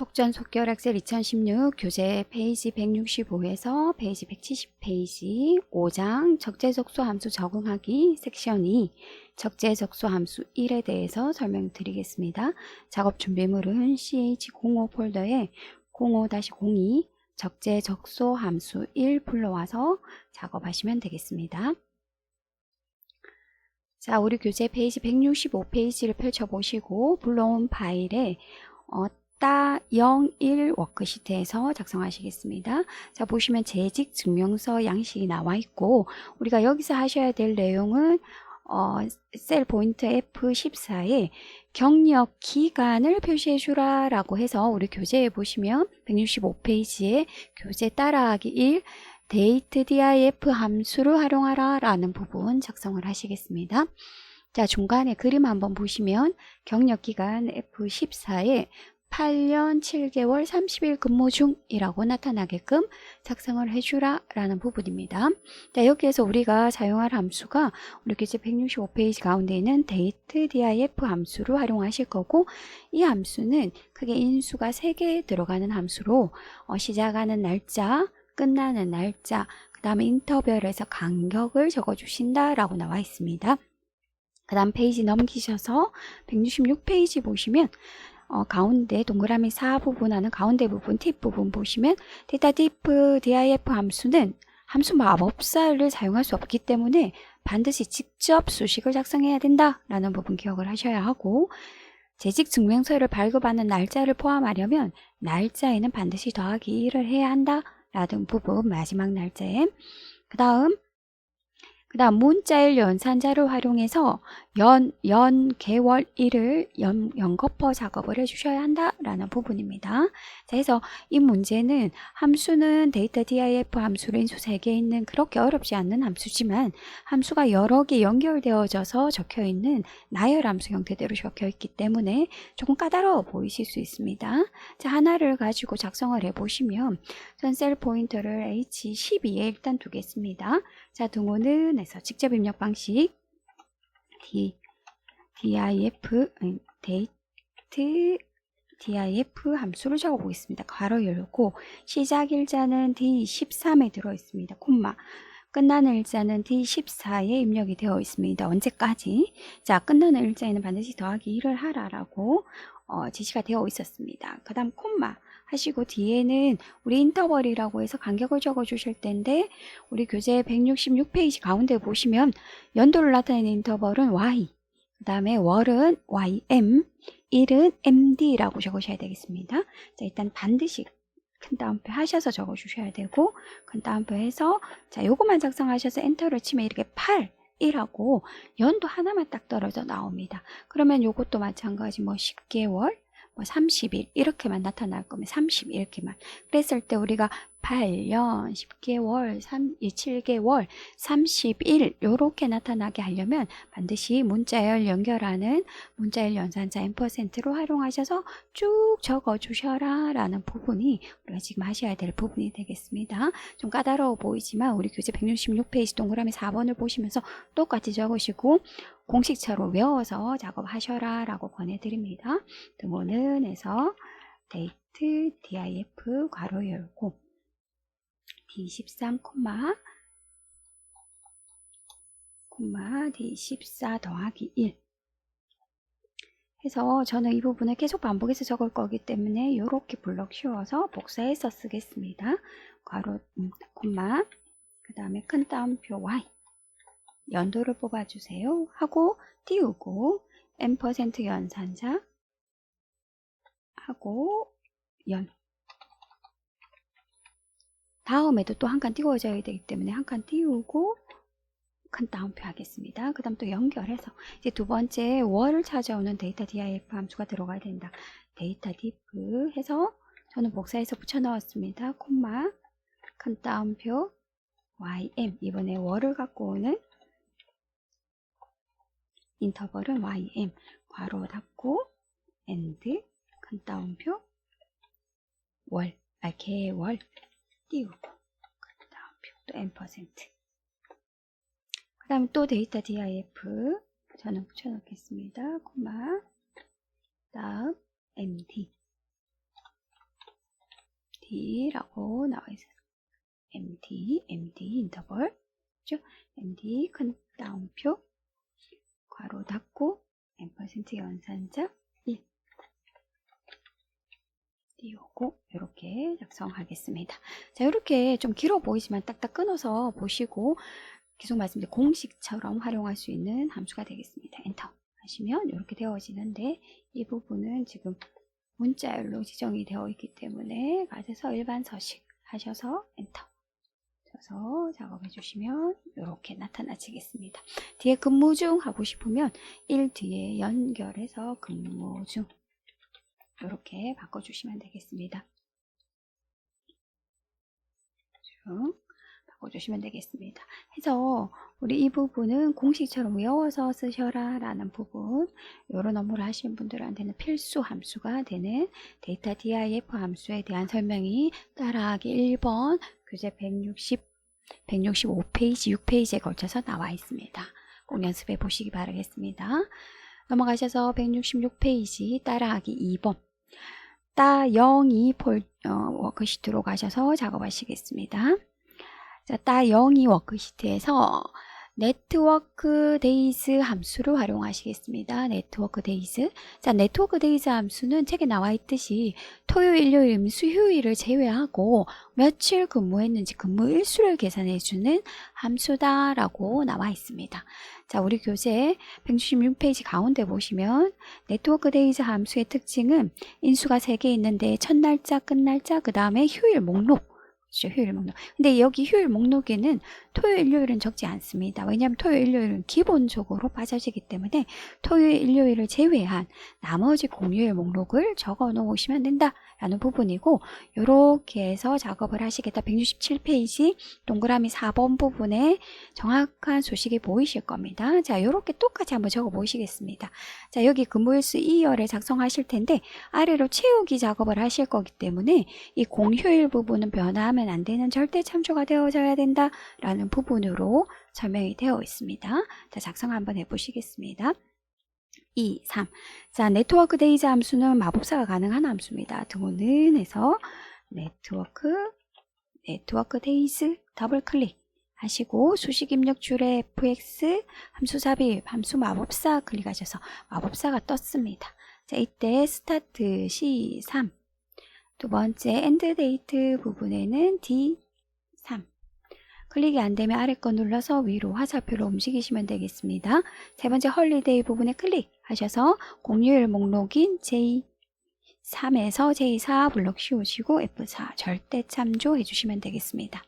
속전속결 엑셀 2016 교재 페이지 165에서 페이지 170페이지 5장 적재적소 함수 적응하기 섹션 2 적재적소 함수 1에 대해서 설명드리겠습니다. 작업 준비물은 CH05 폴더에 05-02 적재적소 함수 1 불러와서 작업하시면 되겠습니다. 자, 우리 교재 페이지 165페이지를 펼쳐보시고 불러온 파일에 어, 따 01 워크시트에서 작성하시겠습니다. 자, 보시면 재직 증명서 양식이 나와 있고 우리가 여기서 하셔야 될 내용은 어, 셀 포인트 F14에 경력 기간을 표시해 주라 라고 해서 우리 교재에 보시면 165페이지에 교재 따라하기 1 데이트 diff 함수를 활용하라 라는 부분 작성을 하시겠습니다. 자, 중간에 그림 한번 보시면 경력 기간 F14에 8년 7개월 30일 근무 중이라고 나타나게끔 작성을 해주라 라는 부분입니다. 자, 여기에서 우리가 사용할 함수가 우리 교재 165페이지 가운데 있는 date diff 함수를 활용하실 거고 이 함수는 크게 인수가 3개 들어가는 함수로 어, 시작하는 날짜, 끝나는 날짜, 그 다음에 인터벌에서 간격을 적어주신다 라고 나와 있습니다. 그 다음 페이지 넘기셔서 166페이지 보시면 어, 가운데 동그라미 4 부분하는 가운데 부분 팁 부분 보시면 데이터 디프 diff 함수는 함수 마법사를 사용할 수 없기 때문에 반드시 직접 수식을 작성해야 된다라는 부분 기억을 하셔야 하고 재직 증명서를 발급하는 날짜를 포함하려면 날짜에는 반드시 더하기 1을 해야 한다라는 부분 마지막 날짜에. 그 다음 그 다음 문자일 연산자를 활용해서 연, 연, 개월, 일을 연, 연거퍼 작업을 해주셔야 한다라는 부분입니다. 자, 해서 이 문제는 함수는 데이터 diff 함수로 인수 3개 있는 그렇게 어렵지 않는 함수지만 함수가 여러 개 연결되어져서 적혀 있는 나열 함수 형태대로 적혀 있기 때문에 조금 까다로워 보이실 수 있습니다. 자, 하나를 가지고 작성을 해보시면 전 셀 포인터를 H12에 일단 두겠습니다. 자, 등호는 에서 직접 입력 방식 D, diff, 아니, date diff 함수를 적어 보겠습니다. 괄호 열고 시작 일자는 D13에 들어 있습니다. 콤마 끝나는 일자는 D14에 입력이 되어 있습니다. 언제까지? 자, 끝나는 일자에는 반드시 더하기 1을 하라라고 어, 지시가 되어 있었습니다. 그 다음 콤마 하시고 뒤에는 우리 인터벌이라고 해서 간격을 적어 주실 텐데 우리 교재 166페이지 가운데 보시면 연도를 나타내는 인터벌은 y 그 다음에 월은 ym 일은 md라고 적으셔야 되겠습니다. 자 일단 반드시 큰 따옴표 하셔서 적어 주셔야 되고 큰 따옴표 해서 자 요것만 작성하셔서 엔터를 치면 이렇게 8 1하고 연도 하나만 딱 떨어져 나옵니다. 그러면 요것도 마찬가지 뭐 10개월 뭐 30일 이렇게만 나타날 거면 30 이렇게만. 그랬을 때 우리가 8년 10개월 3, 7개월 30일 이렇게 나타나게 하려면 반드시 문자열 연결하는 문자열 연산자 n%로 활용하셔서 쭉 적어 주셔라 라는 부분이 우리가 지금 하셔야 될 부분이 되겠습니다. 좀 까다로워 보이지만 우리 교재 166페이지 동그라미 4번을 보시면서 똑같이 적으시고 공식처로 외워서 작업하셔라 라고 권해드립니다. 등호는 해서 데이트 diff 괄호 열고 D13, 콤마 콤마 D14 더하기 1 해서 저는 이 부분을 계속 반복해서 적을 거기 때문에 이렇게 블럭 씌워서 복사해서 쓰겠습니다. 괄호 음, 콤마 그 다음에 큰 따옴표 Y 연도를 뽑아주세요 하고 띄우고 n% 연산자 하고 연 다음에도 또 한 칸 띄워져야 되기 때문에 한 칸 띄우고 큰 따옴표 하겠습니다. 그 다음 또 연결해서 이제 두 번째 월을 찾아오는 데이터 diff 함수가 들어가야 된다. 데이터 diff 해서 저는 복사해서 붙여 넣었습니다. 콤마 큰 따옴표 ym 이번에 월을 갖고 오는 인터벌은 ym 괄호 닫고 and 큰 따옴표 월 아, 개월 띄우고 큰 따옴표 또 n%. 그 다음에 또 데이터 diff 저는 붙여놓겠습니다. 콤마 다음 md MD라고 나와 있어요. MD, MD 인터벌, 그죠? MD 큰 따옴표, 괄호 닫고, M% 연산자 1. 띄우고 이렇게 작성하겠습니다. 자, 이렇게 좀 길어 보이지만 딱딱 끊어서 보시고 계속 말씀드린 공식처럼 활용할 수 있는 함수가 되겠습니다. 엔터 하시면 이렇게 되어지는데 이 부분은 지금 문자열로 지정이 되어 있기 때문에 가셔서 일반 서식 하셔서 엔터 쳐서 작업해 주시면 이렇게 나타나시겠습니다. 뒤에 근무 중 하고 싶으면 1 뒤에 연결해서 근무 중 이렇게 바꿔주시면 되겠습니다. 쭉 바꿔주시면 되겠습니다. 해서 우리 이 부분은 공식처럼 외워서 쓰셔라 라는 부분 이런 업무를 하시는 분들한테는 필수 함수가 되는 데이터 DIF 함수에 대한 설명이 따라하기 1번 교재 160, 165페이지, 6페이지에 걸쳐서 나와 있습니다. 꼭 연습해 보시기 바라겠습니다. 넘어가셔서 166페이지 따라하기 2번 따02 폴, 어, 워크시트로 가셔서 작업하시겠습니다. 자, 따02 워크시트에서 네트워크 데이즈 함수를 활용하시겠습니다. 네트워크 데이즈. 자, 네트워크 데이즈 함수는 책에 나와 있듯이 토요일, 일요일, 수휴일을 제외하고 며칠 근무했는지 근무 일수를 계산해 주는 함수다라고 나와 있습니다. 자, 우리 교재 166페이지 가운데 보시면 네트워크 데이즈 함수의 특징은 인수가 3개 있는데 첫 날짜, 끝 날짜, 그 다음에 휴일 목록 그렇죠. 휴일 목록. 근데 여기 휴일 목록에는 토요일, 일요일은 적지 않습니다. 왜냐하면 토요일, 일요일은 기본적으로 빠져지기 때문에 토요일, 일요일을 제외한 나머지 공휴일 목록을 적어 놓으시면 된다라는 부분이고 이렇게 해서 작업을 하시겠다. 167페이지 동그라미 4번 부분에 정확한 소식이 보이실 겁니다. 자, 이렇게 똑같이 한번 적어 보시겠습니다. 자, 여기 근무일수 2열을 작성하실 텐데 아래로 채우기 작업을 하실 거기 때문에 이 공휴일 부분은 변화하면 안 되는 절대 참조가 되어져야 된다라는 부분으로 설명이 되어 있습니다. 자, 작성 한번 해보시겠습니다. 2, 3. 자, 네트워크 데이즈 함수는 마법사가 가능한 함수입니다. 등호는 해서 네트워크, 네트워크 데이즈 더블 클릭 하시고 수식 입력 줄에 fx 함수 삽입 함수 마법사 클릭하셔서 마법사가 떴습니다. 자, 이때 스타트 C3 두 번째 엔드 데이트 부분에는 D3 클릭이 안 되면 아래 거 눌러서 위로 화살표로 움직이시면 되겠습니다. 세 번째 헐리데이 부분에 클릭하셔서 공휴일 목록인 J3에서 J4 블록 씌우시고 F4 절대 참조 해 주시면 되겠습니다.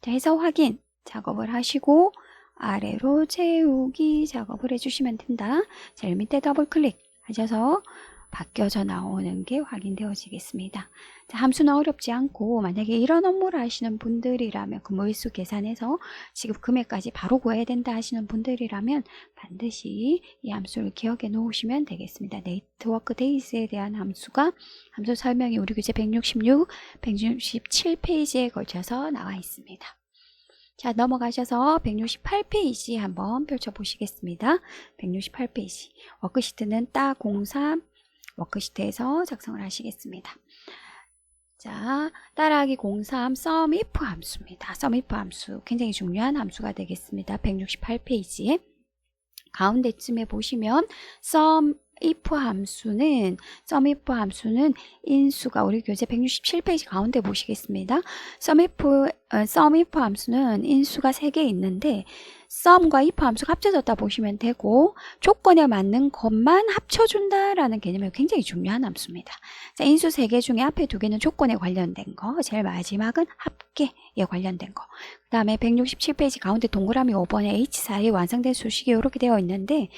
자, 해서 확인 작업을 하시고 아래로 채우기 작업을 해주시면 된다. 제일 밑에 더블 클릭 하셔서 바뀌어져 나오는 게 확인되어지겠습니다. 자, 함수는 어렵지 않고 만약에 이런 업무를 하시는 분들이라면 근무일수 계산해서 지급 금액까지 바로 구해야 된다 하시는 분들이라면 반드시 이 함수를 기억해 놓으시면 되겠습니다. 네트워크 데이스에 대한 함수가 함수 설명이 우리 교재 166, 167페이지에 걸쳐서 나와 있습니다. 자, 넘어가셔서 168페이지 한번 펼쳐보시겠습니다. 168페이지. 워크시트는 따03 워크시트에서 작성을 하시겠습니다. 자, 따라하기 03 SUMIF 함수입니다. SUMIF 함수 굉장히 중요한 함수가 되겠습니다. 168페이지에 가운데쯤에 보시면 SUM if 함수는 SUMIF 함수는 인수가 우리 교재 167페이지 가운데 보시겠습니다. SUMIF, 어, SUMIF 함수는 인수가 3개 있는데 SUM과 if 함수가 합쳐졌다 보시면 되고 조건에 맞는 것만 합쳐준다라는 개념이 굉장히 중요한 함수입니다. 자, 인수 3개 중에 앞에 두 개는 조건에 관련된 거, 제일 마지막은 합계에 관련된 거. 그 다음에 167페이지 가운데 동그라미 5번에 H4에 완성된 수식이 이렇게 되어 있는데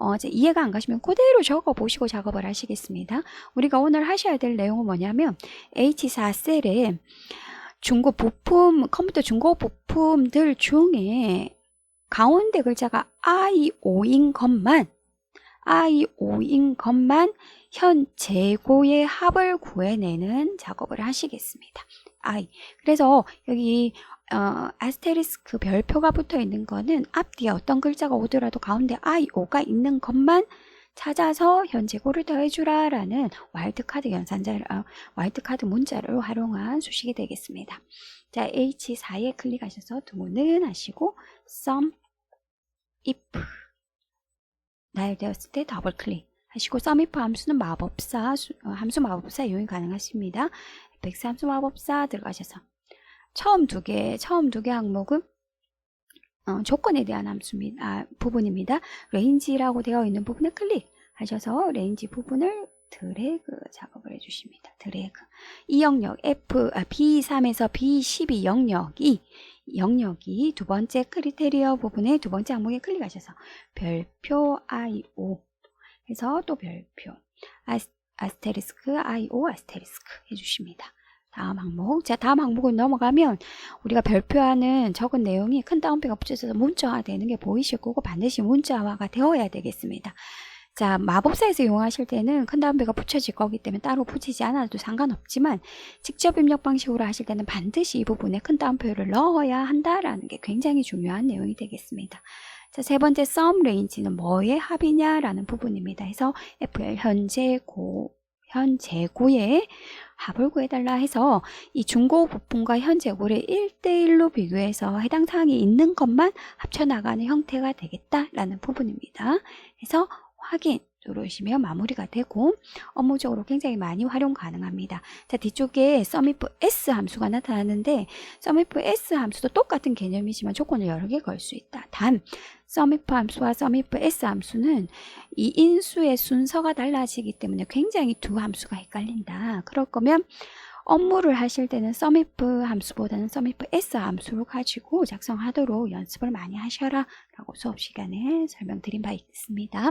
어, 이제 이해가 안 가시면 그대로 적어 보시고 작업을 하시겠습니다. 우리가 오늘 하셔야 될 내용은 뭐냐면 H4 셀에 중고 부품, 컴퓨터 중고 부품들 중에 가운데 글자가 I5인 것만 I5인 것만 현 재고의 합을 구해내는 작업을 하시겠습니다. I. 그래서 여기 어, 아스테리스크 별표가 붙어 있는 거는 앞뒤에 어떤 글자가 오더라도 가운데 I, O가 있는 것만 찾아서 현재고를 더해주라 라는 와일드카드 연산자를, 어, 와일드카드 문자를 활용한 수식이 되겠습니다. 자, H4에 클릭하셔서 두문은 하시고 sum if 나열되었을 때 더블 클릭 하시고 sum if 함수는 마법사 함수 마법사 이용이 가능하십니다. fx 함수 마법사 들어가셔서 처음 두 개, 처음 두 개 항목은 어, 조건에 대한 함수입니다. 아, 부분입니다. 레인지라고 되어 있는 부분에 클릭하셔서 레인지 부분을 드래그 작업을 해주십니다. 드래그. 이 영역 F, 아, B3에서 B12 영역이 영역이 두 번째 크리테리어 부분의 두 번째 항목에 클릭하셔서 별표 IO 해서 또 별표 아스, 아스테리스크 IO 아스테리스크 해주십니다. 다음 항목. 자, 다음 항목을 넘어가면 우리가 별표하는 적은 내용이 큰 따옴표가 붙여서 문자화 되는 게 보이실 거고 반드시 문자화가 되어야 되겠습니다. 자, 마법사에서 이용하실 때는 큰 따옴표가 붙여질 거기 때문에 따로 붙이지 않아도 상관없지만 직접 입력 방식으로 하실 때는 반드시 이 부분에 큰 따옴표를 넣어야 한다라는 게 굉장히 중요한 내용이 되겠습니다. 자, 세 번째 sum range는 뭐의 합이냐라는 부분입니다. 해서 FL 현재 고 현재고의 합을 구해달라 해서 이 중고 부품과 현재 고를 1대1로 비교해서 해당 사항이 있는 것만 합쳐나가는 형태가 되겠다라는 부분입니다. 그래서 확인 누르시면 마무리가 되고 업무적으로 굉장히 많이 활용 가능합니다. 자 뒤쪽에 sumif s 함수가 나타나는데 sumif s 함수도 똑같은 개념이지만 조건을 여러 개 걸 수 있다. 단 sumif 함수와 sumif s 함수는 이 인수의 순서가 달라지기 때문에 굉장히 두 함수가 헷갈린다. 그럴 거면 업무를 하실 때는 sumif 함수보다는 sumif s 함수를 가지고 작성하도록 연습을 많이 하셔라 라고 수업 시간에 설명드린 바 있습니다.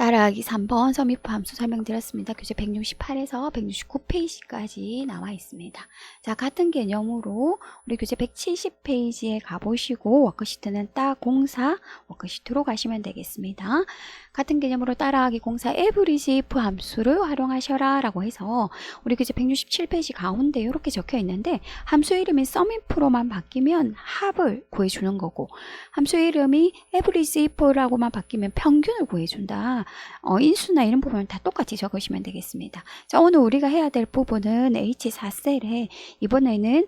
따라하기 3번 서미프 함수 설명드렸습니다. 교재 168에서 169페이지까지 나와 있습니다. 자, 같은 개념으로 우리 교재 170페이지에 가보시고 워크시트는 따 공사 워크시트로 가시면 되겠습니다. 같은 개념으로 따라하기 공사 에브리지 if 함수를 활용하셔라 라고 해서 우리 교재 167페이지 가운데 이렇게 적혀 있는데 함수 이름이 sumif로만 바뀌면 합을 구해주는 거고 함수 이름이 average if라고만 바뀌면 평균을 구해준다. 어, 인수나 이런 부분은 다 똑같이 적으시면 되겠습니다. 자, 오늘 우리가 해야 될 부분은 H4셀에 이번에는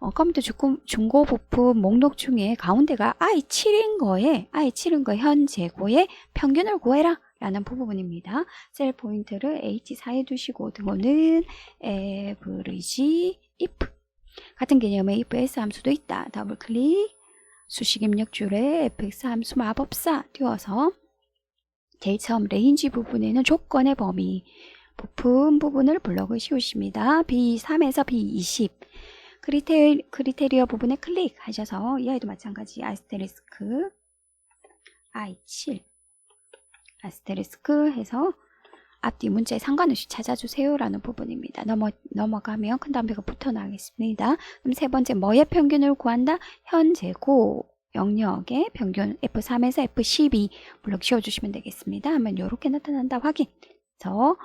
어, 컴퓨터 중고, 부품 목록 중에 가운데가 I7인 거에 I7인 거 현 재고의 평균을 구해라 라는 부분입니다. 셀 포인트를 H4에 두시고 등호는 average if 같은 개념의 if s 함수도 있다. 더블 클릭 수식 입력줄에 fx 함수 마법사 띄워서 처음 레인지 부분에는 조건의 범위 부품 부분을 블럭을 씌우십니다. B3에서 B20 크리테, 크리테리어 부분에 클릭하셔서 이 아이도 마찬가지 아스테리스크 I7 아스테리스크 해서 앞뒤 문자에 상관없이 찾아주세요 라는 부분입니다. 넘어, 넘어가면 큰 담배가 붙어 나가겠습니다. 그럼 세 번째 뭐의 평균을 구한다? 현재고 영역의 평균 F3에서 F12 블럭 씌워주시면 되겠습니다. 하면 이렇게 나타난다 확인. 서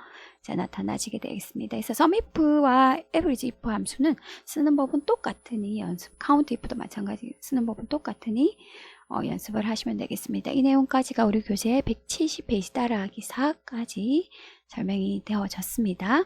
자, 나타나시게 되겠습니다. 그래서 sumif와 average if 함수는 쓰는 법은 똑같으니 연습, count if도 마찬가지 쓰는 법은 똑같으니 어, 연습을 하시면 되겠습니다. 이 내용까지가 우리 교재 170페이지 따라하기 4까지 설명이 되어졌습니다.